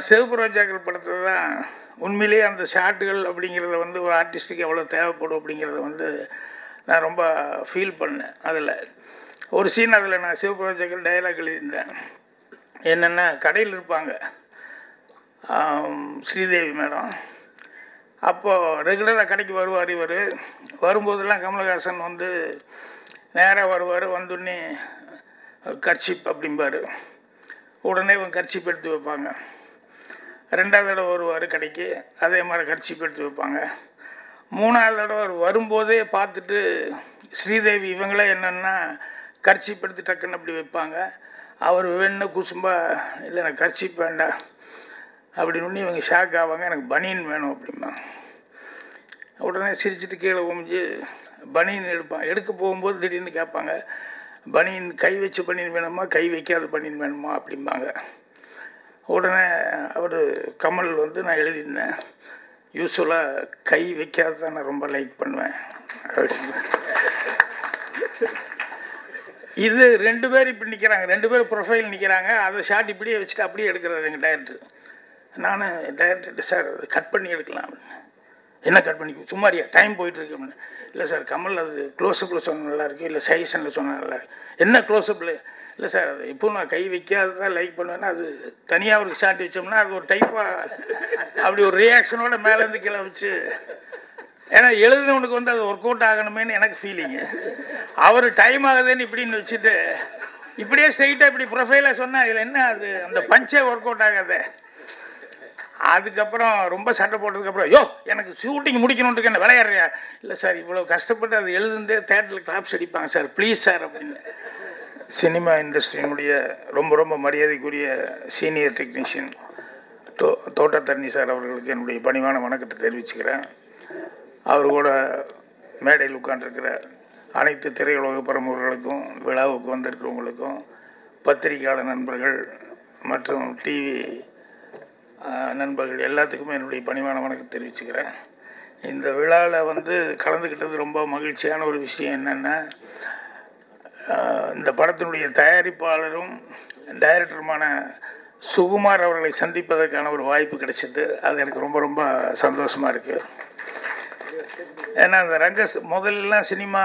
சிவப்பு ரோஜாக்கள் படத்தில் தான் உண்மையிலேயே அந்த ஷாட்டுகள் அப்படிங்கிறத வந்து ஒரு ஆர்டிஸ்ட்டுக்கு எவ்வளோ தேவைப்படும் அப்படிங்கிறத வந்து நான் ரொம்ப ஃபீல் பண்ணேன் அதில். ஒரு சீன் அதில் நான் சிவப்பு ரோஜாக்கள் டைலாக் எழுதியிருந்தேன். என்னென்னா கடையில் இருப்பாங்க. ஸ்ரீதேவி மேடம். அப்போது ரெகுலராக கடைக்கு வருவார் இவர். வரும்போதெல்லாம் கமலஹாசன் வந்து நேராக வருவார் வந்துடனே கர்ச்சிப் அப்படிம்பார். உடனே இவன் கர்ச்சிப் எடுத்து வைப்பாங்க. ரெண்டாவது தடவை வருவார் கடைக்கு அதே மாதிரி கர்ச்சிப் எடுத்து வைப்பாங்க. மூணாவது தடவை அவர் வரும்போதே பார்த்துட்டு ஸ்ரீதேவி இவங்களே என்னென்னா கர்ச்சிப் எடுத்து டக்குன்னு அப்படி வைப்பாங்க. அவர் வேணும்னு குசும்பா இல்லை எனக்கு கர்ச்சிப் வேண்டாம். அப்படின்னு இவங்க ஷாக் ஆவாங்க. எனக்கு பனியன் வேணும் அப்படிமா உடனே சிரிச்சிட்டு கீழே உமிஞ்சு பனியன் எடுப்பான். எடுக்க போகும்போது திடீர்னு கேட்பாங்க பனியன் கை வச்ச பனியன் வேணுமா? கை வைக்காத பனியன் வேணுமா? அப்படிம்பாங்க. உடனே அவர் கமல் வந்து நான் எழுதியிருந்தேன். யூஸ்வலாக கை வைக்காத நான் ரொம்ப லைக் பண்ணுவேன். இது ரெண்டு பேர் இப்படி நிற்கிறாங்க ரெண்டு பேர் ப்ரொஃபைல் நிற்கிறாங்க அதை ஷார்ட் இப்படியே வச்சுட்டு அப்படியே எடுக்கிறாரு எங்கள் டேரக்டர் நான் டேரக்டர் சார் கட் பண்ணி எடுக்கலாம். அப்படின்னு. என்ன கட் பண்ணி சும்மாரியா டைம் போயிட்டுருக்கு அப்படின்னு. இல்லை சார் கமல் அது க்ளோஸ்அப்பில் சொன்ன நல்லாயிருக்கு இல்லை சைசனில் சொன்ன நல்லா என்ன க்ளோஸ்அப்பில் இல்லை சார் அது இப்போ நான் கை வைக்காததான் லைக் பண்ணுவேன்னா அது தனியாக ஒரு ஷாட் வச்சோம்னா அது ஒரு டைப்பாக அப்படி ஒரு ரியாக்ஷனோட மேலேருந்து கீழே வச்சு ஏன்னா எழுதுனவனுக்கு வந்து அது ஒர்க் அவுட் ஆகணுமேன்னு எனக்கு ஃபீலிங்கு அவர் டைம் ஆகுதுன்னு இப்படின்னு வச்சுட்டு இப்படியே ஸ்ட்ரைட்டாக இப்படி ப்ரொஃபைலாக சொன்னால் இதில் என்ன அது அந்த பஞ்சே ஒர்க் அவுட் ஆகாது. அதுக்கப்புறம் ரொம்ப சண்டை போட்டதுக்கப்புறம் யோ எனக்கு ஷூட்டிங் முடிக்கணுன்ட்டு என்ன விளையாடுறியா? இல்லை சார் இவ்வளோ கஷ்டப்பட்டு அது எழுதுந்தே தேட்டரில் கிளாப்ஸ் அடிப்பாங்க சார் ப்ளீஸ் சார் அப்படின்னு. சினிமா இண்டஸ்ட்ரியினுடைய ரொம்ப ரொம்ப மரியாதைக்குரிய சீனியர் டெக்னீஷியன் தோ தோட்டத்தண்ணி சார் அவர்களுக்கு என்னுடைய பணிவான வணக்கத்தை தெரிவிச்சுக்கிறேன். அவர் கூட மேடையில் உட்காண்டிருக்கிற அனைத்து திரையுலக பிரமுகர்களுக்கும் விழாவுக்கு வந்திருக்கிறவங்களுக்கும் பத்திரிகையாளர் நண்பர்கள் மற்றும் டிவி நண்பர்கள் எல்லாத்துக்குமே என்னுடைய பணிவான வணக்கம் தெரிவிச்சுக்கிறேன். இந்த விழாவில் வந்து கலந்துக்கிட்டது ரொம்ப மகிழ்ச்சியான ஒரு விஷயம் என்னென்னா இந்த படத்தினுடைய தயாரிப்பாளரும் டைரக்டருமான சுகுமார் அவர்களை சந்திப்பதற்கான ஒரு வாய்ப்பு கிடைச்சிது. அது எனக்கு ரொம்ப ரொம்ப சந்தோஷமாக இருக்குது ஏன்னா அந்த ரங்க முதல்லாம் சினிமா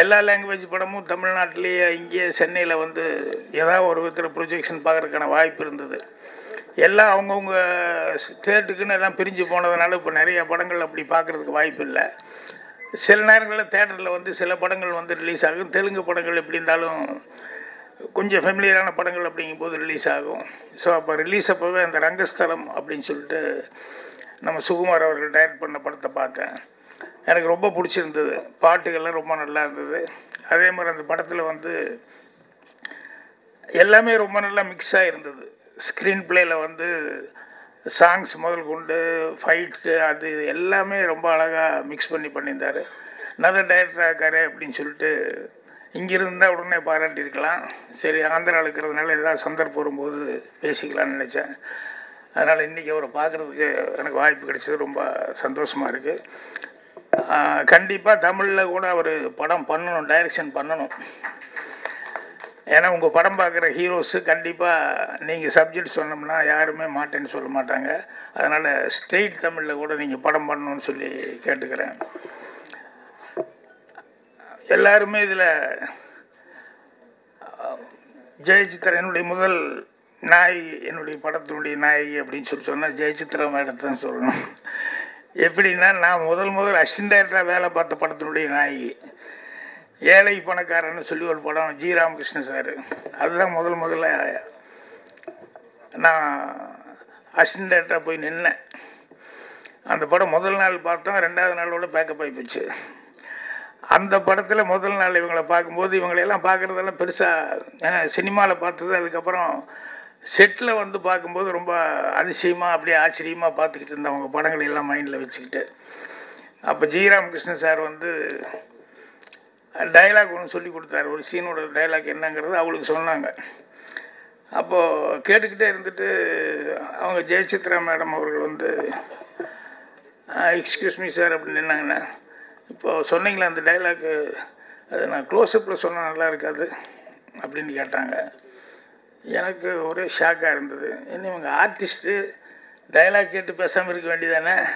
எல்லா லாங்குவேஜ் படமும் தமிழ்நாட்டிலேயே இங்கேயே சென்னையில் வந்து ஏதாவது ஒரு விதத்தில் ப்ரொஜெக்ஷன் பார்க்குறதுக்கான வாய்ப்பு இருந்தது. எல்லாம் அவங்கவுங்க ஸ்டேட்டுக்குன்னு எல்லாம் பிரிஞ்சு போனதுனால இப்போ நிறைய படங்கள் அப்படி பார்க்குறதுக்கு வாய்ப்பு இல்லை. சில நேரங்களில் தேட்டரில் வந்து சில படங்கள் வந்து ரிலீஸ் ஆகும். தெலுங்கு படங்கள் எப்படி இருந்தாலும் கொஞ்சம் ஃபெமிலியரான படங்கள் அப்படிங்கும்போது ரிலீஸ் ஆகும். ஸோ அப்போ ரிலீஸ் அப்போவே அந்த ரங்கஸ்தலம் அப்படின்னு சொல்லிட்டு நம்ம சுகுமார் அவர்கள் டைரக்ட் பண்ண படத்தை பார்த்தேன். எனக்கு ரொம்ப பிடிச்சிருந்தது. பாட்டுகள்லாம் ரொம்ப நல்லா இருந்தது. அதே மாதிரி அந்த படத்தில் வந்து எல்லாமே ரொம்ப நல்லா மிக்ஸ் ஆகிருந்தது ஸ்க்ரீன் பிளேயில் வந்து சாங்ஸ் முதல் கொண்டு ஃபைட்ஸு அது எல்லாமே ரொம்ப அழகாக மிக்ஸ் பண்ணி பண்ணியிருந்தார். நல்ல டைரக்டராக இருக்காரு அப்படின்னு சொல்லிட்டு இங்கே இருந்தால் உடனே பாராட்டியிருக்கலாம். சரி ஆந்திராவில் இருக்கிறதுனால ஏதாவது சந்தர்ப்பம் வரும்போது பேசிக்கலாம்னு நினச்சேன். அதனால் இன்றைக்கி அவரை பார்க்குறதுக்கு எனக்கு வாய்ப்பு கிடைச்சது ரொம்ப சந்தோஷமாக இருக்குது கண்டிப்பாக தமிழில் கூட அவர் படம் பண்ணணும் டைரக்ஷன் பண்ணணும். ஏன்னா உங்கள் படம் பார்க்குற ஹீரோஸு கண்டிப்பாக நீங்கள் சப்ஜெக்ட் சொன்னோம்னா யாருமே மாட்டேன்னு சொல்ல மாட்டாங்க. அதனால் ஸ்ட்ரெயிட் தமிழில் கூட நீங்கள் படம் பண்ணணும்னு சொல்லி கேட்டுக்கிறேன். எல்லாருமே இதில் ஜெயசித்ரா என்னுடைய முதல் நாயகி என்னுடைய படத்தினுடைய நாயகி அப்படின்னு சொல்லி சொன்னால் ஜெயசித்ரா மேடம் தான் சொல்லணும். எப்படின்னா நான் முதல் முதல் அசிஸ்டன்ட் டைரக்டராக வேலை பார்த்த படத்தினுடைய நாயகி. ஏழை பணக்காரன்னு சொல்லி ஒரு படம் ஜி ராமகிருஷ்ணன் சார். அதுதான் முதல் முதல்ல நான் அசின் டைரக்டராக போய் நின்னேன். அந்த படம் முதல் நாள் பார்த்தோம் ரெண்டாவது நாளோட பேக்கப் ஆகி போச்சு. அந்த படத்தில் முதல் நாள் இவங்களை பார்க்கும்போது இவங்களையெல்லாம் பார்க்குறதெல்லாம் பெருசாக ஏன்னா சினிமாவில் பார்த்தது அதுக்கப்புறம் செட்டில் வந்து பார்க்கும்போது ரொம்ப அதிசயமாக அப்படியே ஆச்சரியமாக பார்த்துக்கிட்டு இருந்தேன். அவங்க படங்களை எல்லாம் மைண்டில் வச்சுக்கிட்டு. அப்போ ஜி ராமகிருஷ்ணன் சார் வந்து டைலாக் ஒன்று சொல்லி கொடுத்தாரு. ஒரு சீனோட டைலாக் என்னங்கிறது அவளுக்கு சொன்னாங்க. அப்போது கேட்டுக்கிட்டே இருந்துட்டு அவங்க ஜெயசித்ரா மேடம் அவர்கள் வந்து எக்ஸ்கியூஸ் மீ சார் அப்படின்னு நின்னாங்கண்ணே இப்போது சொன்னீங்களே அந்த டைலாக்கு அது நான் க்ளோஸ்அப்பில் சொன்னால் நல்லா இருக்காது அப்படின்னு கேட்டாங்க. எனக்கு ஒரே ஷாக்காக இருந்தது. இன்னும் இவங்க ஆர்டிஸ்ட்டு டயலாக் கேட்டு பேசாமல் இருக்க வேண்டியதானே?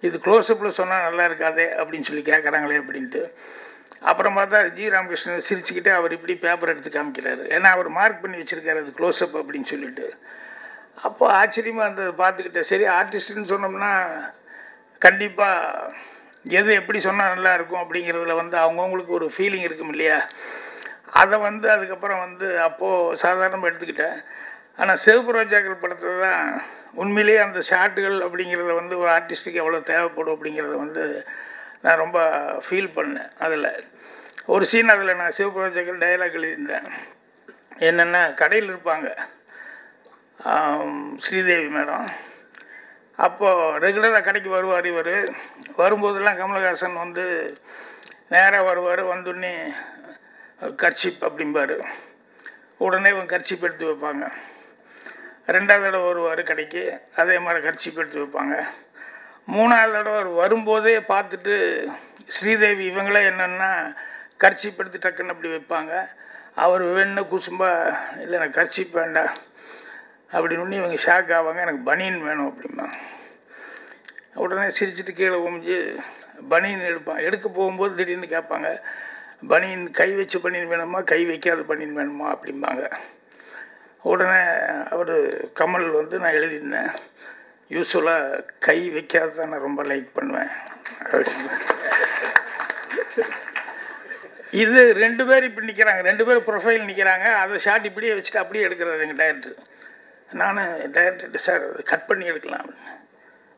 இது க்ளோஸ்அப்பில் சொன்னால் நல்லா இருக்காதே அப்படின்னு சொல்லி கேட்குறாங்களே அப்படின்ட்டு. அப்புறம் பார்த்தா ஜி ராமகிருஷ்ணன் சிரிச்சுக்கிட்டே அவர் இப்படி பேப்பர் எடுத்து காமிக்கிறாரு. ஏன்னா அவர் மார்க் பண்ணி வச்சுருக்காரு அது க்ளோஸ்அப் அப்படின்னு சொல்லிட்டு. அப்போ ஆச்சரியமாக அந்த பார்த்துக்கிட்டேன். சரி ஆர்டிஸ்ட்டுன்னு சொன்னோம்னா கண்டிப்பாக எது எப்படி சொன்னால் நல்லாயிருக்கும் அப்படிங்கிறதுல வந்து அவங்கவுங்களுக்கு ஒரு ஃபீலிங் இருக்கும் இல்லையா? அதை வந்து அதுக்கப்புறம் வந்து அப்போது சாதாரணமாக எடுத்துக்கிட்டேன். ஆனால் சிவப்பு ரோஜாக்கள் படத்தில் தான் உண்மையிலேயே அந்த ஷாட்டுகள் அப்படிங்கிறத வந்து ஒரு ஆர்டிஸ்ட்டுக்கு எவ்வளோ தேவைப்படும் அப்படிங்கிறத வந்து நான் ரொம்ப ஃபீல் பண்ணேன் அதில். ஒரு சீன் அதில் நான் சிவப்பு டைலாக் எழுதியிருந்தேன். என்னென்னா கடையில் இருப்பாங்க. ஸ்ரீதேவி மேடம். அப்போது ரெகுலராக கடைக்கு வருவார் இவர். வரும்போதெல்லாம் கமலஹாசன் வந்து நேராக வருவார் வந்தோடனே கர்ச்சிப் அப்படிம்பார். உடனே இவங்க கர்ச்சிப் எடுத்து வைப்பாங்க. ரெண்டாவது தடவை வருவார் கடைக்கு. அதே மாதிரி கர்ச்சிப் எடுத்து வைப்பாங்க. மூணாவது தடவை வரும்போதே பார்த்துட்டு ஸ்ரீதேவி இவங்களே என்னென்னா கர்ச்சிப் எடுத்து டக்குன்னு அப்படி வைப்பாங்க. அவர் வேணும் குசும்பா இல்லை எனக்கு கர்ச்சிப் வேண்டாம். அப்படின்னு இவங்க ஷாக் ஆவாங்க. எனக்கு பனியன் வேணும் அப்படிமா உடனே சிரிச்சிட்டு கீழே உமிஞ்சு பனியன் எடுப்பான் எடுக்க போகும்போது திடீர்னு கேட்பாங்க பனியன் கை வச்சு பனியன் வேணுமா? கை வைக்காத பனியன் வேணுமா? அப்படிம்பாங்க. உடனே அவர் கமல் வந்து நான் எழுதியிருந்தேன். யூஸ்வலாக கை வைக்காத நான் ரொம்ப லைக் பண்ணுவேன். இது ரெண்டு பேர் இப்படி நிற்கிறாங்க ரெண்டு பேர் ப்ரொஃபைல் நிற்கிறாங்க அதை ஷார்ட் இப்படியே வச்சுட்டு அப்படியே எடுக்கிறாரு எங்கள் டைரக்டர் நான் டைரக்டர் சார் கட் பண்ணி எடுக்கலாம்.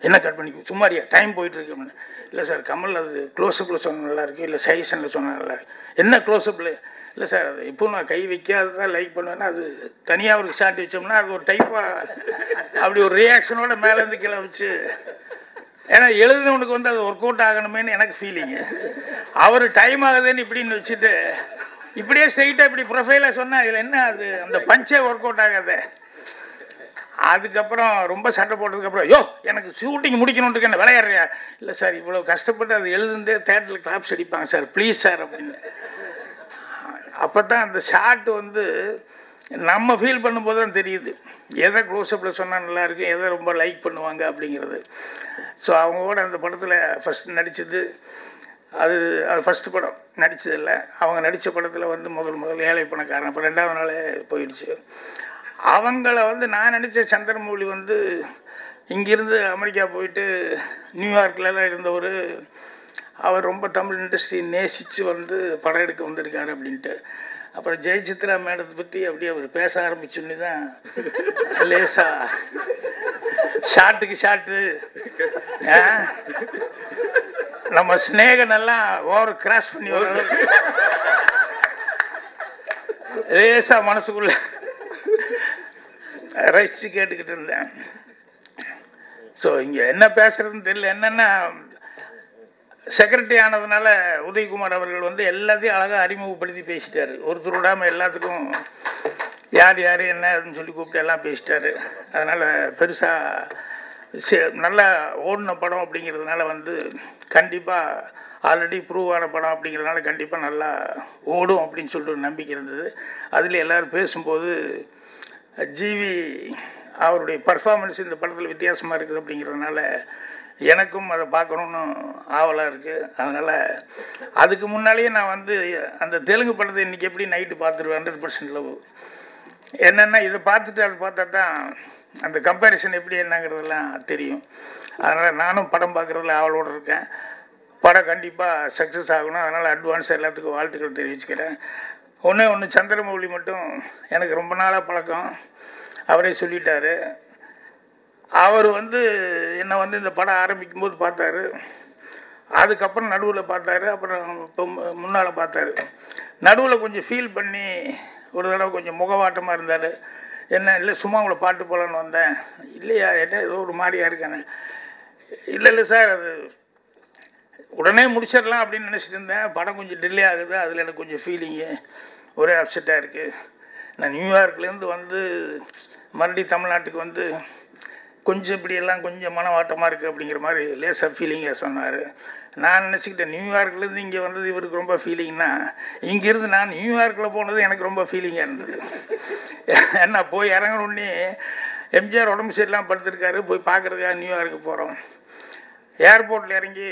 என்ன கட் பண்ணி? சும்மாரியா டைம் போயிட்டுருக்கு அப்படின்னு இல்லை சார் கமல் அது க்ளோஸ்அப்பில் சொன்ன நல்லாயிருக்கு இல்லை சைஷனில் சொன்ன நல்லாயிருக்கு என்ன க்ளோஸ்அப்பில் இல்லை சார் அது இப்போ நான் கை வைக்காததான் லைக் பண்ணுவேன்னா அது தனியாக ஒரு ஷார்ட் வச்சோம்னா அது ஒரு டைப்பாக அப்படி ஒரு ரியாக்ஷனோட மேலேருந்து கீழே வச்சு ஏன்னா எழுதுனவனுக்கு வந்து அது ஒர்க் அவுட் ஆகணுமேனு எனக்கு ஃபீலிங்கு அவர் டைம் ஆகுதுன்னு இப்படின்னு வச்சுட்டு இப்படியே ஸ்ட்ரைட்டாக இப்படி ப்ரொஃபைலாக சொன்னால் இதில் என்ன அது? அந்த பஞ்சே ஒர்க் அவுட் ஆகாது. அதுக்கப்புறம் ரொம்ப சண்டை போட்டதுக்கப்புறம் யோ எனக்கு ஷூட்டிங் முடிக்கணுன்ட்டு என்ன விளையாடுறியா? இல்லை சார் இவ்வளோ கஷ்டப்பட்டு அது எழுதுந்தே தேட்டரில் கிளாப்ஸ் அடிப்பாங்க சார் ப்ளீஸ் சார் அப்படின்னு. அப்போ தான் அந்த ஷாட் வந்து நம்ம ஃபீல் பண்ணும்போது தான் தெரியுது. எதை க்ளோஸ்அப்பில் சொன்னால் நல்லாயிருக்கும் எதை ரொம்ப லைக் பண்ணுவாங்க அப்படிங்கிறது. ஸோ அவங்க கூட அந்த படத்தில் ஃபஸ்ட் நடித்தது அது அது ஃபஸ்ட்டு படம். நடித்ததில்ல அவங்க நடித்த படத்தில் வந்து முதல் முதல் ஏழை பணக்காரன். அப்போ ரெண்டாவது நாளே போயிடுச்சு. அவங்கள வந்து நான் நடித்த சந்திரமௌலி வந்து இங்கேருந்து அமெரிக்கா போயிட்டு நியூயார்க்லலாம் இருந்தவர் அவர் ரொம்ப தமிழ் இண்டஸ்ட்ரி நேசித்து வந்து படம் எடுக்க வந்திருக்காரு அப்படின்ட்டு. அப்புறம் ஜெயசித்ரா மேடத்தை பற்றி அப்படியே அவர் பேச ஆரம்பிச்சோன்னே தான் லேசா ஷாட்டுக்கு ஷாட்டு. நம்ம ஸ்னேகனெல்லாம் ஓவர் கிராஸ் பண்ணி வர லேசா மனசுக்குள்ள ரசித்து கேட்டுக்கிட்டு இருந்தேன். ஸோ இங்கே என்ன பேசுறதுன்னு தெரியல. என்னென்னா செக்ரட்டரி ஆனதுனால உதயகுமார் அவர்கள் வந்து எல்லாத்தையும் அழகாக அறிமுகப்படுத்தி பேசிட்டார். ஒருத்தர் விடாமல் எல்லாத்துக்கும் யார் யார் என்ன அப்படின்னு சொல்லி கூப்பிட்டு எல்லாம் பேசிட்டார். அதனால் பெருசாக நல்லா ஓடின படம் அப்படிங்கிறதுனால வந்து கண்டிப்பாக ஆல்ரெடி ப்ரூவ் ஆன படம் அப்படிங்கிறதுனால கண்டிப்பாக நல்லா ஓடும் அப்படின்னு சொல்லிட்டு ஒரு நம்பிக்கை இருந்தது. அதில் எல்லோரும் பேசும்போது ஜிவி அவருடைய பர்ஃபார்மன்ஸ் இந்த படத்தில் வித்தியாசமாக இருக்குது அப்படிங்கிறதுனால எனக்கும் அதை பார்க்கணுன்னு ஆவலாக இருக்குது அதனால் அதுக்கு முன்னாலேயே நான் வந்து அந்த தெலுங்கு படத்தை இன்றைக்கி எப்படி நைட்டு பார்த்துருவேன் ஹண்ட்ரட் பர்சன்ட் லவ் என்னென்னா இதை பார்த்துட்டு அதை பார்த்தா தான் அந்த கம்பேரிசன் எப்படி என்னங்கிறதெல்லாம் தெரியும். அதனால் நானும் படம் பார்க்குறதுல ஆவலோடு இருக்கேன். படம் கண்டிப்பாக சக்ஸஸ் ஆகணும். அதனால் அட்வான்ஸ் எல்லாத்துக்கும் வாழ்த்துக்கள் தெரிவிச்சுக்கிறேன். ஒன்று ஒன்று சந்திரமௌலி மட்டும் எனக்கு ரொம்ப நாளாக பழக்கம். அவரே சொல்லிட்டாரு. அவர் வந்து என்னை வந்து இந்த படம் ஆரம்பிக்கும் போது பார்த்தாரு. அதுக்கப்புறம் நடுவில் பார்த்தாரு அப்புறம் இப்போ முன்னால் பார்த்தாரு. நடுவில் கொஞ்சம் ஃபீல் பண்ணி ஒரு தடவை கொஞ்சம் முகவாட்டமாக இருந்தார். என்ன இல்லை சும்மா உங்களை பாட்டு போகலான்னு வந்தேன். இல்லையா என்ன ஏதோ ஒரு மாதிரியாக இருக்கானே. இல்லை இல்லை சார் அது உடனே முடிச்சிடலாம் அப்படின்னு நினச்சிட்டு இருந்தேன். படம் கொஞ்சம் டிலே ஆகுது. அதில் எனக்கு கொஞ்சம் ஃபீலிங்கு ஒரே அப்செட்டாக இருக்குது நான் நியூயார்க்லேருந்து வந்து மறுபடியும் தமிழ்நாட்டுக்கு வந்து கொஞ்சம் இப்படியெல்லாம் கொஞ்சம் மனவாட்டமாக இருக்குது அப்படிங்கிற மாதிரி லேசாக ஃபீலிங்காக சொன்னார். நான் நினச்சிக்கிட்டேன் நியூயார்க்லேருந்து இங்கே வந்தது இவருக்கு ரொம்ப ஃபீலிங்னா இங்கேருந்து நான் நியூயார்க்கில் போனது எனக்கு ரொம்ப ஃபீலிங்காக இருந்தது. ஏன்னா போய் இறங்கணுன்னே எம்ஜிஆர் உடம்பு சரியில்லாம படுத்திருக்காரு போய் பார்க்குறதுக்காக நியூயார்க்கு போகிறோம் ஏர்போர்ட்டில் இறங்கி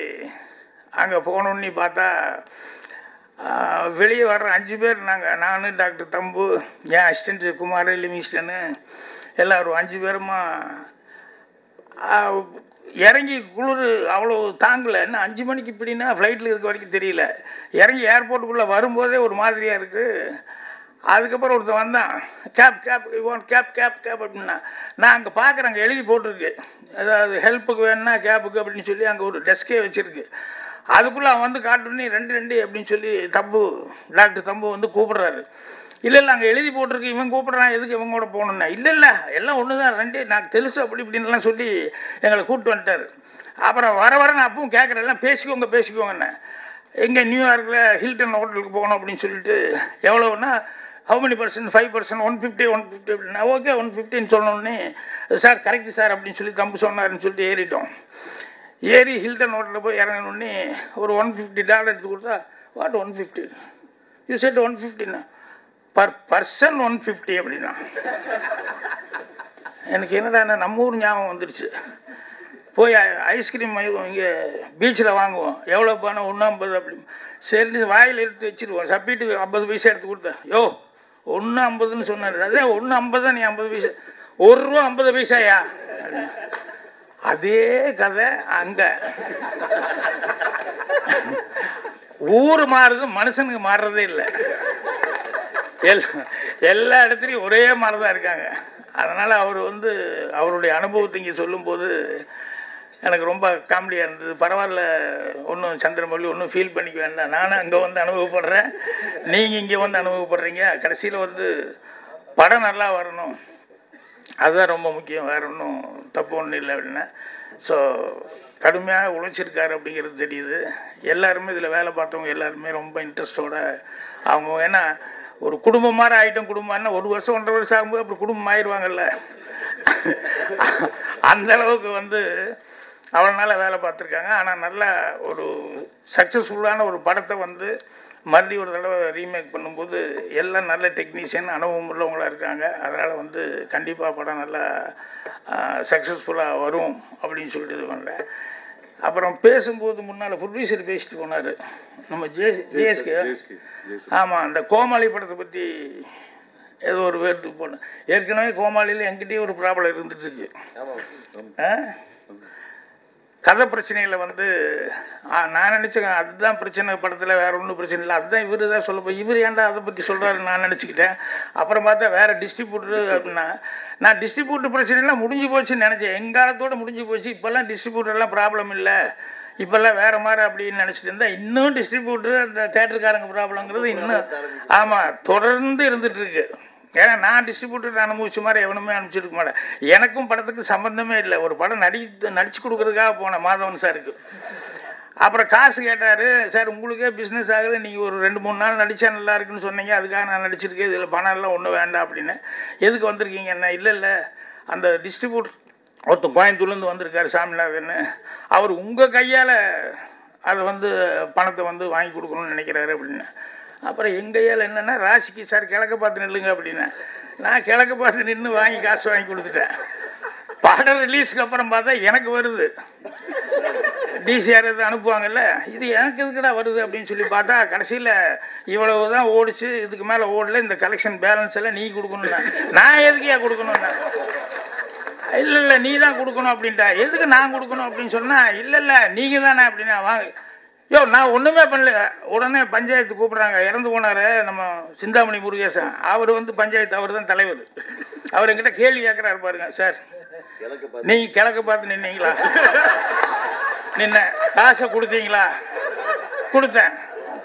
அங்கே போகணுன்னு பார்த்தா வெளியே வர்ற அஞ்சு பேர் நாங்கள் நான் டாக்டர் தம்பு என் அசிஸ்டன்ட் குமார் லிமிஸ்டனு எல்லோரும் அஞ்சு பேருமா இறங்கி குளிர் அவ்வளோ தாங்கலை இன்னும் அஞ்சு மணிக்கு இப்படின்னா ஃப்ளைட்டில் இருக்க வரைக்கும் தெரியல. இறங்கி ஏர்போர்ட்டுக்குள்ளே வரும்போதே ஒரு மாதிரியாக இருக்குது அதுக்கப்புறம் ஒருத்தன் வந்தான். Cab cab one cab cab cab அப்படின்னா நான் அங்கே பார்க்குறேன் அங்கே எழுதி போட்டிருக்கு. அதாவது ஹெல்ப்புக்கு வேணும்னா கேப்புக்கு அப்படின்னு சொல்லி அங்கே ஒரு டெஸ்கே வச்சுருக்கு. அதுக்குள்ளே அவன் வந்து காட்டுனே ரெண்டு ரெண்டு அப்படின்னு சொல்லி தம்பு டாக்டர் தம்பு வந்து கூப்பிடுறாரு. இல்லை இல்லை அங்கே எழுதி போட்டிருக்கு இவன் கூப்பிட்றான் எதுக்கு இவங்க கூட போகணுன்னா இல்லை இல்லை எல்லாம் ஒன்று தான் ரெண்டு நான் தெலுசு அப்படி இப்படின்லாம் சொல்லி எங்களை கூப்பிட்டு வந்துட்டார். அப்புறம் வர வர நான் அப்பவும் கேட்குறேன் எல்லாம் பேசிக்கோங்க பேசிக்கோங்கண்ணே எங்கே நியூயார்க்கில் ஹில்டன் ஹோட்டலுக்கு போகணும் அப்படின்னு சொல்லிட்டு எவ்வளோன்னா how many percent five percent one fifty one fifty அப்படின்னா ஓகே ஒன் ஃபிஃப்டின்னு சொன்னோடனே சார் கரெக்டு சார் அப்படின்னு சொல்லி தம்பு சொன்னார்னு சொல்லிட்டு ஏறிட்டோம். ஏறி ஹில்டன் ஹோட்டலில் போய் இறங்கினோடனே ஒரு ஒன் ஃபிஃப்டி டாலர் எடுத்து கொடுத்தா what one fifty you said one ஃபிஃப்டின்னா per person one fifty அப்படின்னா. எனக்கு என்னடா நம்ம ஊர் ஞாபகம் வந்துடுச்சு. போய் ஐஸ்கிரீம் ஐஸ்கிரீம் இங்கே பீச்சில் வாங்குவோம். எவ்வளோ பணம்? ஒன்று ஐம்பது அப்படி சரி வாயில் எடுத்து வச்சுருவோம். சப்பீட்டுக்கு ஐம்பது பைசா எடுத்து கொடுத்தேன். யோ ஒன்று ஐம்பதுன்னு சொன்னார். அதே ஒன்று ஐம்பது தான் நீ ஐம்பது பைசா. ஒரு ரூபா ஐம்பது பைசாயா? அதே கதை அங்கே. ஊர் மாறுது மனுஷனுக்கு மாறுறதே இல்லை. எல் எல்லா இடத்துலையும் ஒரே மாதிரி தான் இருக்காங்க. அதனால் அவர் வந்து அவருடைய அனுபவத்தை இங்கே சொல்லும்போது எனக்கு ரொம்ப காமெடியாக இருந்தது. பரவாயில்ல ஒன்றும் சந்திரமல்லி ஒன்றும் ஃபீல் பண்ணிக்க வேண்டாம். நானும் அங்கே வந்து அனுபவப்படுறேன். நீங்கள் இங்கே வந்து அனுபவப்படுறீங்க. கடைசியில் வந்து படம் நல்லா வரணும். அதுதான் ரொம்ப முக்கியம். வேறு ஒன்றும் தப்பு ஒன்றும் இல்லை அப்படின்னா. ஸோ கடுமையாக உழைச்சிருக்காரு அப்படிங்கிறது தெரியுது. எல்லாருமே இதில் வேலை பார்த்தவங்க எல்லாருமே ரொம்ப இன்ட்ரெஸ்டோடு அவங்க ஏன்னா ஒரு குடும்பம் மாதிரி ஆகிட்டோம் குடும்பம்னா ஒரு வருஷம் ஒன்றரை வருஷம் ஆகும்போது அப்படி குடும்பம் ஆயிடுவாங்கல்ல அந்த அளவுக்கு வந்து அவனால வேலை பார்த்துருக்காங்க. ஆனால் நல்ல ஒரு சக்ஸஸ்ஃபுல்லான ஒரு படத்தை வந்து மறுபடியும் ஒரு தடவை ரீமேக் பண்ணும்போது எல்லாம் நல்ல டெக்னீஷியன் அனுபவம் உள்ளவங்களாக இருக்காங்க. அதனால் வந்து கண்டிப்பாக படம் நல்லா சக்ஸஸ்ஃபுல்லாக வரும் அப்படின்னு சொல்லிட்டு இது பண்ணுறேன் அப்புறம் பேசும்போது முன்னால் ப்ரொடியூசர் பேசிட்டு போனார். நம்ம ஜே ஜேஎஸ்கே ஆமாம் அந்த கோமாளி படத்தை பற்றி ஏதோ ஒரு பேர்த்துக்கு போனேன் ஏற்கனவே கோமாளியில் என்கிட்டயே ஒரு ப்ராப்ளம் இருந்துகிட்ருக்கு ஆ? கதை பிரச்சனையில் வந்து நான் நினச்சேன் அதுதான் பிரச்சனை படத்தில் வேற ஒன்றும் பிரச்சனை இல்லை. அதுதான் இவர் தான் சொல்ல போய் இவர் ஏன்டா அதை பற்றி சொல்கிறாரு நான் நினச்சிக்கிட்டேன். அப்புறம் பார்த்தா வேறு டிஸ்ட்ரிபியூட்டர் அப்படின்னா நான் டிஸ்ட்ரிபியூட்டர் பிரச்சனைலாம் முடிஞ்சு போச்சுன்னு நினச்சேன். எங்காலத்தோடு முடிஞ்சு போச்சு. இப்போல்லாம் டிஸ்ட்ரிபியூட்டர்லாம் ப்ராப்ளம் இல்லை. இப்போல்லாம் வேறு மாதிரி அப்படின்னு நினச்சிட்டு இருந்தால் இன்னும் டிஸ்ட்ரிபியூட்டர் அந்த தேட்டருக்காரங்க ப்ராப்ளங்கிறது இன்னும் ஆமாம் தொடர்ந்து இருந்துட்டு இருக்கு ஏன்னா நான் டிஸ்ட்ரிபியூட்டர் அனுபவிச்ச மாதிரி எவனுமே அனுப்பிச்சிருக்க மாட்டேன். எனக்கும் படத்துக்கு சம்மந்தமே இல்லை. ஒரு படம் நடி நடிச்சு கொடுக்குறதுக்காக போனேன் மாதவன் சாருக்கு. அப்புறம் காசு கேட்டார் சார் உங்களுக்கே பிஸ்னஸ் ஆகுது. நீங்கள் ஒரு ரெண்டு மூணு நாள் நடித்தா நல்லா இருக்குன்னு சொன்னீங்க. அதுக்காக நான் நடிச்சிருக்கேன். இதில் பணம் எல்லாம் ஒன்றும் வேண்டாம் அப்படின்னு. எதுக்கு வந்திருக்கீங்க என்ன? இல்லை இல்லை. அந்த டிஸ்ட்ரிபியூட் ஒருத்தர் கோயம்புத்தூர்லேருந்து வந்திருக்காரு சாமிநாதன் அவர் உங்கள் கையால் அதை வந்து பணத்தை வந்து வாங்கி கொடுக்கணும்னு நினைக்கிறாரு அப்படின்னு. அப்புறம் எங்கள் கையால் என்னென்னா ராசிக்கு சார் கிழக்க பார்த்து நில்லுங்க அப்படின்னா. நான் கிழக்க பார்த்து நின்று வாங்கி காசு வாங்கி கொடுத்துட்டேன். படம் ரிலீஸ்க்கு அப்புறம் பார்த்தா எனக்கு வருது. டிசிஆர் இது அனுப்புவாங்கல்ல இது எனக்கு இதுக்கடா வருது அப்படின்னு சொல்லி பார்த்தா கடைசியில் இவ்வளவு தான் ஓடிச்சு இதுக்கு மேலே ஓடல இந்த கலெக்ஷன் பேலன்ஸ் எல்லாம் நீ கொடுக்கணும்னா. நான் எதுக்கு ஏன் கொடுக்கணும்னா? இல்லை இல்லை நீ தான் கொடுக்கணும் அப்படின்ட்டா. எதுக்கு நான் கொடுக்கணும் அப்படின்னு சொன்னால் இல்லை இல்லை நீங்கள் தானே அப்படின்னா வாங்க யோ நான் ஒன்றுமே பண்ணல. உடனே பஞ்சாயத்து கூப்பிட்றாங்க. இறந்து போனார் நம்ம சிந்தாமணி முருகேசன். அவர் வந்து பஞ்சாயத்து அவர் தான் தலைவர். அவர் என்கிட்ட கேள்வி கேட்குறாரு பாருங்க சார். நீங்கள் கிழக்க பார்த்து நின்னீங்களா? நின்ன. காசை கொடுத்தீங்களா? கொடுத்தேன்.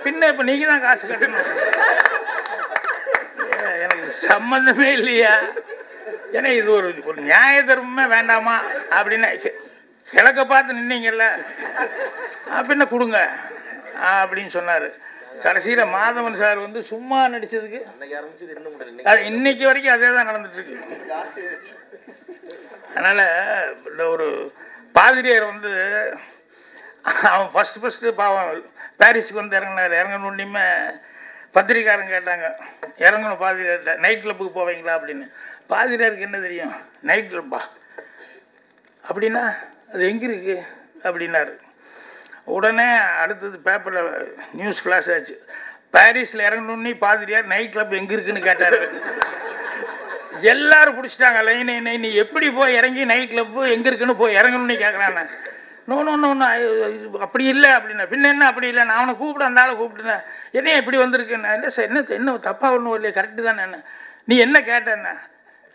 பின்ன இப்போ நீங்கள் தான் காசு கட்டணும். எனக்கு சம்மந்தமே இல்லையா? ஏன்னா இது ஒரு ஒரு நியாய தர்மமே வேண்டாமா? அப்படின்னு கிழக்க பார்த்து நின்னீங்கல்ல. ஆ, பின்ன கொடுங்க? அப்படின்னு சொன்னார். கடைசியில் மாதவன் சார் வந்து சும்மா அது இன்னைக்கு வரைக்கும் அதே தான் நடந்துட்டு இருக்கு அதனால் இந்த ஒரு பாதிரியார் வந்து அவன் ஃபஸ்ட்டு ஃபஸ்ட்டு பாவம் பாரிஸுக்கு வந்து இறங்கினார். இறங்கணுன்னுமே பத்திரிக்காரங்க கேட்டாங்க இறங்கணும் பாதிரியார்கிட்ட நைட் கிளப்புக்கு போவீங்களா? அப்படின்னு. பாதிரியாருக்கு என்ன தெரியும்? நைட் கிளப்பா அப்படின்னா அது எங்கே இருக்குது அப்படின்னாரு. உடனே அடுத்தது பேப்பரில் நியூஸ் ஃப்ளாஷ் ஆச்சு. பாரிஸில் இறங்கணுன்னே பாதிரியார் நைட் கிளப் எங்கே இருக்குன்னு கேட்டார். எல்லாரும் பிடிச்சிட்டாங்க. லைனை நை நீ எப்படி போய் இறங்கி நைட் கிளப்பு எங்கே இருக்குன்னு போய் இறங்கணும்னு கேட்குறானே நோ நோ நோ அப்படி இல்லை அப்படின்னா. பின்ன என்ன அப்படி இல்லை? நான் அவனை கூப்பிட அந்த ஆளை கூப்பிட்டுனேன் என்ன இப்படி வந்திருக்குன்னு? இல்லை சார் என்ன என்ன தப்பாக ஒன்றும் இல்லையே கரெக்டு தானே. என்ன நீ என்ன கேட்டேன்ன?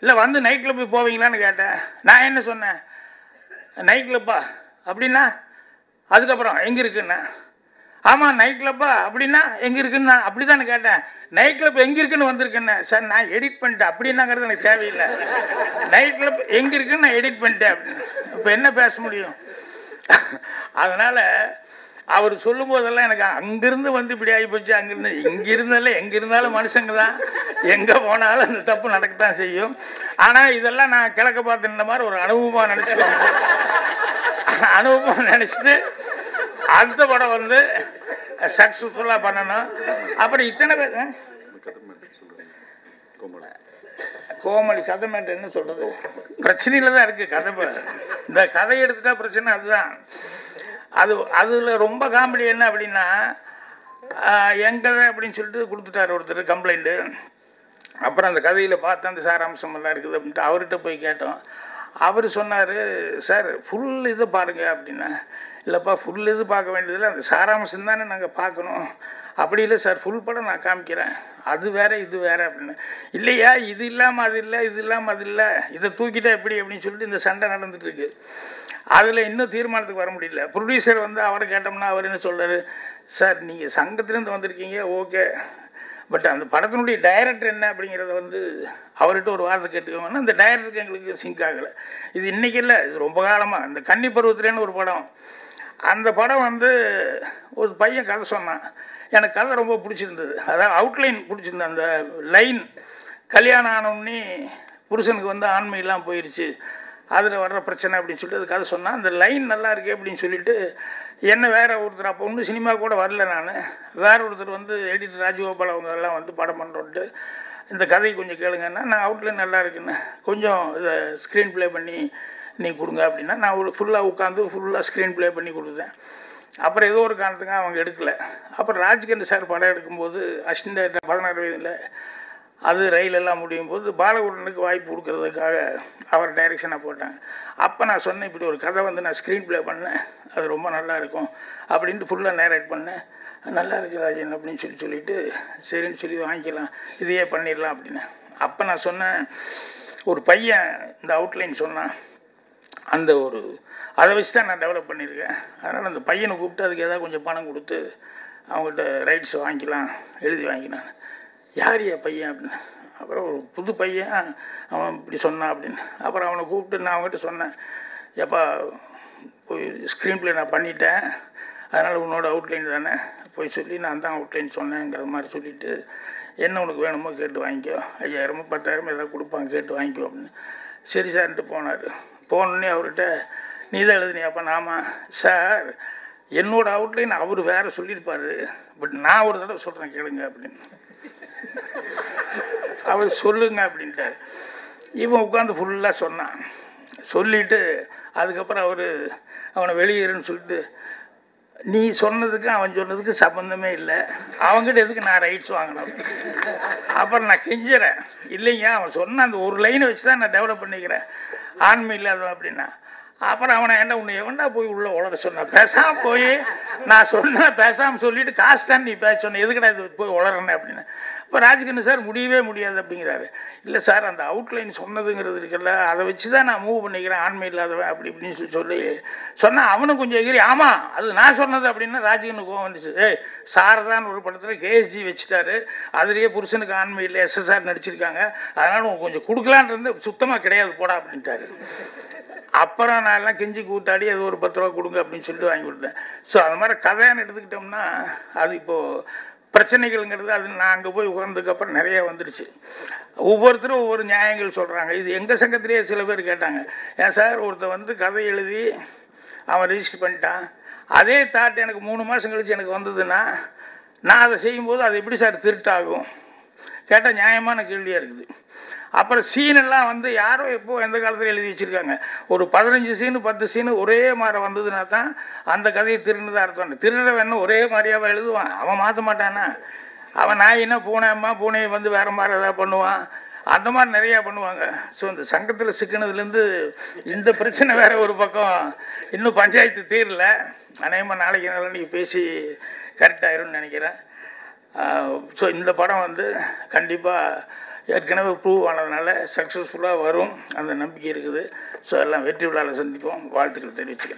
இல்லை வந்து நைட் கிளப்பு போவீங்களான்னு கேட்டேன். நான் என்ன சொன்னேன்? நைட் கிளப்பா அப்படின்னா அதுக்கப்புறம் எங்கே இருக்குன்னு? ஆமாம் நைட் கிளப்பா அப்படின்னா எங்கே இருக்குன்னு நான் அப்படி தான் கேட்டேன். நைட் கிளப் எங்கே இருக்குன்னு வந்திருக்குன்னு? சார் நான் எடிட் பண்ணிட்டேன். அப்படின்னாங்கிறது எனக்கு தேவையில்லை. நைட் கிளப் எங்கே இருக்குன்னு நான் எடிட் பண்ணிட்டேன் அப்படின்னு. இப்போ என்ன பேச முடியும்? அதனால் அவர் சொல்லும் போதெல்லாம் எனக்கு அங்கேருந்து வந்து இப்படி ஆகிப்போச்சு அங்கேருந்து இங்கே இருந்தாலும் எங்கே இருந்தாலும் மனுஷங்க தான். எங்கே போனாலும் அந்த தப்பு நடக்கத்தான் செய்யும். ஆனால் இதெல்லாம் நான் கிழக்க பார்த்து மாதிரி ஒரு அனுபவமாக நினச்சிக்கோங்க அனுபவமாக நினச்சிட்டு அடுத்த படம் வந்து சக்ஸஸ்ஃபுல்லாக பண்ணணும். அப்புறம் இத்தனை பேர் கோமளி கோமலி கதை மேட்டர் என்ன சொல்கிறது பிரச்சனையில் தான் இருக்குது கதை. இந்த கதை எடுத்துட்டா பிரச்சனை அதுதான். அது அதில் ரொம்ப காமெடி என்ன அப்படின்னா என் அப்படின்னு சொல்லிட்டு கொடுத்துட்டார் ஒருத்தர் கம்ப்ளைண்ட்டு அப்புறம் அந்த கதையில் பார்த்தா அந்த சாராம்சம் எல்லாம் இருக்குது அப்படின்ட்டு அவர்கிட்ட போய் கேட்டோம். அவர் சொன்னார் சார் ஃபுல் இது பாருங்கள் அப்படின்னா இல்லைப்பா ஃபுல் இது பார்க்க வேண்டியதில்லை. அந்த சாராம்சம் தானே நாங்கள் பார்க்கணும். அப்படி இல்லை சார் ஃபுல் படம் நான் காமிக்கிறேன். அது வேற இது வேறு அப்படின்னு. இல்லையா இது இல்லாமல் அது இல்லை இது இல்லாமல் அது இல்லை. இதை தூக்கிட்டா எப்படி அப்படின்னு சொல்லிட்டு இந்த சண்டை நடந்துகிட்ருக்கு அதில் இன்னும் தீர்மானத்துக்கு வர முடியல. ப்ரொடியூசர் வந்து அவரை கேட்டோம்னா அவர் என்ன சொல்கிறார் சார் நீங்கள் சங்கத்துலேருந்து வந்திருக்கீங்க ஓகே. பட் அந்த படத்தினுடைய டைரக்டர் என்ன அப்படிங்கிறத வந்து அவர்கிட்ட ஒரு வார்த்தை கேட்டுக்கோங்கன்னா அந்த டைரக்டருக்கு எங்களுக்கு சிங்க் ஆகலை. இது இன்றைக்கி இல்லை இது ரொம்ப காலமாக இந்த கன்னி பருவத்திலேன்னு ஒரு படம். அந்த படம் வந்து ஒரு பையன் கதை சொன்னான். எனக்கு கதை ரொம்ப பிடிச்சிருந்தது. அதாவது அவுட்லைன் பிடிச்சிருந்தது அந்த லைன் கல்யாணம் ஆனோடனே புருஷனுக்கு வந்து ஆண்மையெல்லாம் போயிடுச்சு அதில் வர்ற பிரச்சனை அப்படின்னு சொல்லிட்டு அது கதை சொன்னான் அந்த லைன் நல்லா இருக்கே அப்படின்னு சொல்லிட்டு என்ன வேறு ஒருத்தர் அப்போ ஒன்றும் சினிமா கூட வரல நான். வேற ஒருத்தர் வந்து எடிட்டர் ராஜகோபால் அவங்க எல்லாம் வந்து படம் பண்ணுறோன்ட்டு இந்த கதை கொஞ்சம் கேளுங்கன்னா நான் அவுட்லைன் நல்லா இருக்குன்னு. கொஞ்சம் இதை ஸ்க்ரீன் ப்ளே பண்ணி நீ கொடுங்க அப்படின்னா நான் ஒரு ஃபுல்லாக உட்காந்து ஃபுல்லாக ஸ்க்ரீன் ப்ளே பண்ணி கொடுத்தேன். அப்புறம் ஏதோ ஒரு காரணத்துக்கு அவங்க எடுக்கலை. அப்புறம் ராஜ்கண்ட் சார் படம் எடுக்கும்போது அசிஸ்டன்ட் பதினாறு வயதில் அது ரயிலெல்லாம் முடியும் போது பாலகுடனுக்கு வாய்ப்பு கொடுக்கறதுக்காக அவர் டைரெக்ஷனாக போட்டாங்க. அப்போ நான் சொன்னேன் இப்படி ஒரு கதை வந்து நான் ஸ்க்ரீன் ப்ளே பண்ணேன் அது ரொம்ப நல்லா இருக்கும் அப்படின்ட்டு ஃபுல்லாக நேரேட் பண்ணேன். நல்லா இருக்கு ராஜன் அப்படின்னு சொல்லி சொல்லிட்டு சரின்னு சொல்லி வாங்கிக்கலாம் இதையே பண்ணிடலாம் அப்படின்னு அப்போ நான் சொன்னேன் ஒரு பையன் இந்த அவுட்லைன் சொன்னான் அந்த ஒரு அதை வச்சு தான் நான் டெவலப் பண்ணியிருக்கேன். அதனால் அந்த பையனை கூப்பிட்டு அதுக்கு ஏதாவது கொஞ்சம் பணம் கொடுத்து அவங்ககிட்ட ரைட்ஸ் வாங்கிக்கலாம் எழுதி வாங்கினான் யார் என் பையன் அப்படின்னு? அப்புறம் ஒரு புது பையன் அவன் இப்படி சொன்னான் அப்படின்னு. அப்புறம் அவனை கூப்பிட்டு நான் அவங்ககிட்ட சொன்னேன் எப்பா போய் ஸ்க்ரீன் ப்ளே நான் பண்ணிட்டேன். அதனால் உன்னோட அவுட்லைன் தானே? போய் சொல்லி நான் தான் அவுட்லைன் சொன்னேங்கிற மாதிரி சொல்லிவிட்டு என்ன உனக்கு வேணுமோ கேட்டு வாங்கிக்கோ. ஐயாயிரமோ பத்தாயிரமோ ஏதாவது கொடுப்பாங்க கேட்டு வாங்கிக்கோ அப்படின்னு. சரி சார்ன்ட்டு போனார். போனோடனே அவர்கிட்ட நீ தான் எழுதுனியாப்பா நாமா? சார் என்னோடய அவுட்லைன் அவர் வேறு சொல்லியிருப்பார். பட் நான் ஒரு தடவை சொல்கிறேன் கேளுங்க அப்படின்னு. அவர் சொல்லுங்க அப்படின்ட்டார். இவன் உட்காந்து ஃபுல்லாக சொன்னான். சொல்லிவிட்டு அதுக்கப்புறம் அவர் அவனை வெளியேறுன்னு சொல்லிட்டு நீ சொன்னதுக்கு அவன் சொன்னதுக்கு சம்மந்தமே இல்லை. அவங்ககிட்ட எதுக்கு நான் ரைட்ஸ் வாங்கணும்? அப்புறம் நான் கெஞ்சுறேன். இல்லைங்க அவன் சொன்ன அந்த ஒரு லைனை வச்சு தான் நான் டெவலப் பண்ணிக்கிறேன். ஆண்மை இல்லாதவன் அப்படின்னா. அப்புறம் அவனை என்ன உன்னை எவன்டா போய் உள்ளே உளர சொன்னான் பேசாமல் போய் நான் சொன்னேன் பேசாமல் சொல்லிட்டு காசு தான் நீ பேச சொன்ன. எதுக்கடா இது போய் உளறனே அப்படின்னு. இப்போ ராஜ்கண்ணு சார் முடியவே முடியாது அப்படிங்கிறாரு. இல்லை சார் அந்த அவுட்லைன் சொன்னதுங்கிறது இருக்குல்ல அதை வச்சு தான் நான் மூவ் பண்ணிக்கிறேன் ஆண்மை இல்லாதவன் அப்படி இப்படின்னு சொல்லி சொல்லி சொன்னால் அவனும் கொஞ்சம் எகிரி ஆமாம் அது நான் சொன்னது அப்படின்னா ராஜ்கண்ணு கோவம் வந்துச்சு. ஏய் சாரதான் ஒரு படத்தில் கேஎஸ்ஜி வச்சுட்டாரு. அதுலேயே புருஷனுக்கு ஆண்மை இல்லை எஸ்எஸ்ஆர் நடிச்சிருக்காங்க. அதனால் உனக்கு கொஞ்சம் கொடுக்கலான் இருந்து சுத்தமாக கிடையாது போடா அப்படின்ட்டாரு. அப்புறம் நான் எல்லாம் கெஞ்சி கூத்தாடி அது ஒரு பத்து ரூபா கொடுங்க அப்படின்னு சொல்லிட்டு வாங்கி கொடுத்தேன். ஸோ அது மாதிரி கதைன்னு எடுத்துக்கிட்டோம்னா அது இப்போது பிரச்சனைகள்ங்கிறது அது நான் அங்கே போய் உகந்ததுக்கப்புறம் நிறைய வந்துடுச்சு. ஒவ்வொருத்தரும் ஒவ்வொரு நியாயங்கள் சொல்கிறாங்க இது எங்கள் சங்கத்திலேயே சில பேர் கேட்டாங்க. ஏன் சார் ஒருத்தன் வந்து கதை எழுதி அவன் ரெஜிஸ்டர் பண்ணிட்டான். அதே தாட் எனக்கு மூணு மாதம் கழித்து எனக்கு வந்ததுன்னா நான் அதை செய்யும்போது அது எப்படி சார் திருட்டாகும்? கேட்டால் நியாயமான கேள்வியாக இருக்குது. அப்புறம் சீனெல்லாம் வந்து யாரோ எப்போ எந்த காலத்தில் எழுதி வச்சுருக்காங்க? ஒரு பதினஞ்சு சீனு பத்து சீனு ஒரே மாதிரி வந்ததுன்னா தான் அந்த கதையை திருநதாக அர்த்தம் திருட ஒரே மாதிரியாவா எழுதுவான்? அவன் மாற்ற மாட்டானா? அவன் நாயினா பூனையம்மா பூனையை வந்து வேறு மாதிரி ஏதாவது பண்ணுவான்? அந்த மாதிரி நிறையா பண்ணுவாங்க. ஸோ இந்த சங்கத்தில் சிக்கினதுலேருந்து இந்த பிரச்சனை வேறு ஒரு பக்கம். இன்னும் பஞ்சாயத்து தீரல. அநேகமாக நாளைக்கு நாளைக்கு பேசி கரெக்டாயிரும்னு நினைக்கிறேன். ஸோ இந்த படம் வந்து கண்டிப்பாக ஏற்கனவே ப்ரூவ் ஆனதுனால சக்ஸஸ்ஃபுல்லாக வரும். அந்த நம்பிக்கை இருக்குது. ஸோ எல்லாம் வெற்றி விழாவில் சந்திப்போம். வாழ்த்துக்கள் தெரிவிச்சுக்கிறேன்.